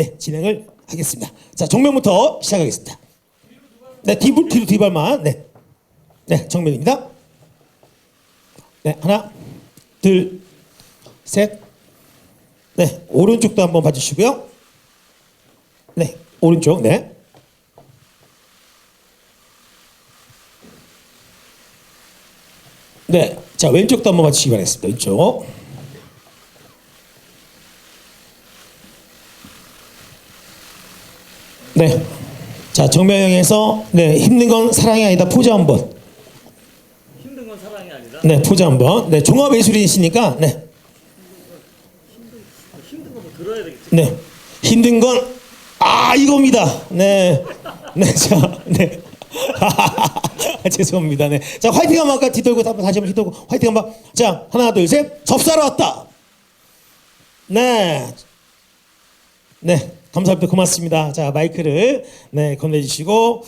네, 진행을 하겠습니다. 자, 정면부터 시작하겠습니다. 네, 뒤로, 뒤로 뒤발만. 네. 네, 정면입니다. 네, 하나, 둘, 셋. 네, 오른쪽도 한번 봐주시고요. 네, 오른쪽, 네. 네, 자 왼쪽도 한번 봐주시기 바라겠습니다. 왼쪽. 네, 자 정면에서 네 힘든 건 사랑이 아니다 포즈 한번. 힘든 건 사랑이 아니라 네, 포즈 한번. 네, 종합 예술인이시니까 네, 힘든 거뭐 들어야 되겠지. 네 힘든 건 아 이겁니다. 네, 네, 자, 네. 죄송합니다. 네. 자, 화이팅 한번 아까 뒤돌고 다시 한번 뒤돌고 화이팅 한번. 자, 하나, 둘, 셋. 접사러 왔다. 네. 네. 감사합니다. 고맙습니다. 자, 마이크를 네, 건네주시고